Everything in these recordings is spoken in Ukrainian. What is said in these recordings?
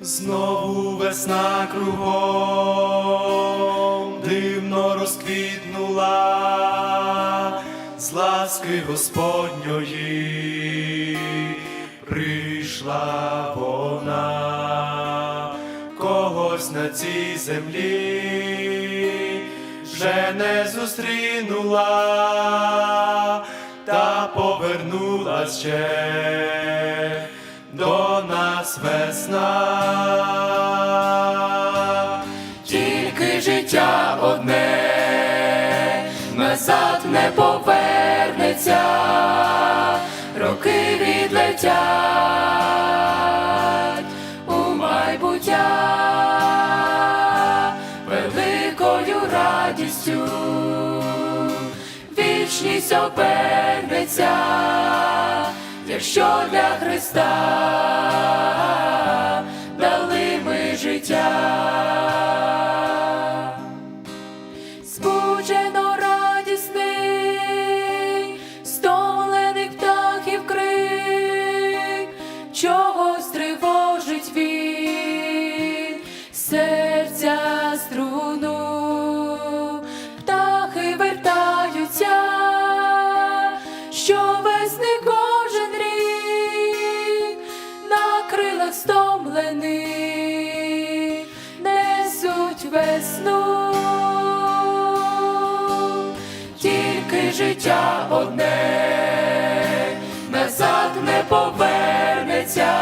Знову весна кругом дивно розквітнула. З ласки Господньої прийшла вона, когось на цій землі вже не зустрінула та повернулась ще до нас весна. Тільки життя одне назад не повернеться, роки відлетять у майбуття. Великою радістю, вічність обернеться, якщо для Христа дали ми життя. Збуджено стомлених несуть весну, тільки життя одне назад не повернеться,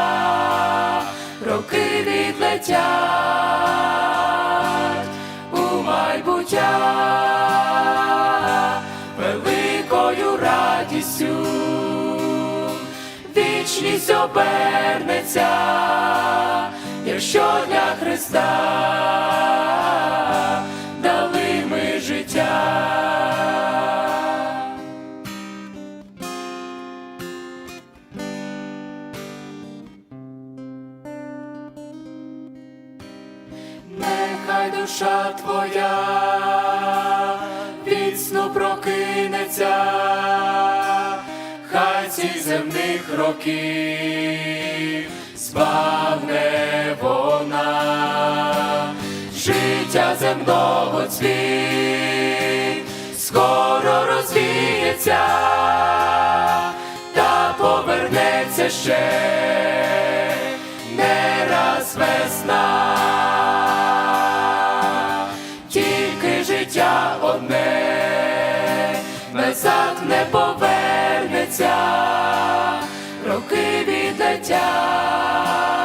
роки відлетять у майбуття. Великою радістю вічність обернеться, Христа. Дали ми життя. Нехай душа твоя сну прокинеться, хай ці земних років збагне вона, життя земного цвіт скоро розвіється та повернеться ще. Не раз весна, тільки життя одне назад не повернеться, роки відлетять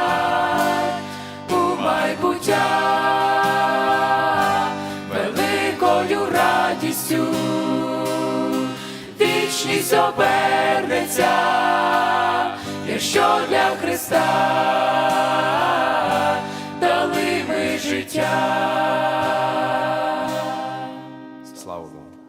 вічність обернеться, якщо для Христа дали ми життя. Слава Богу.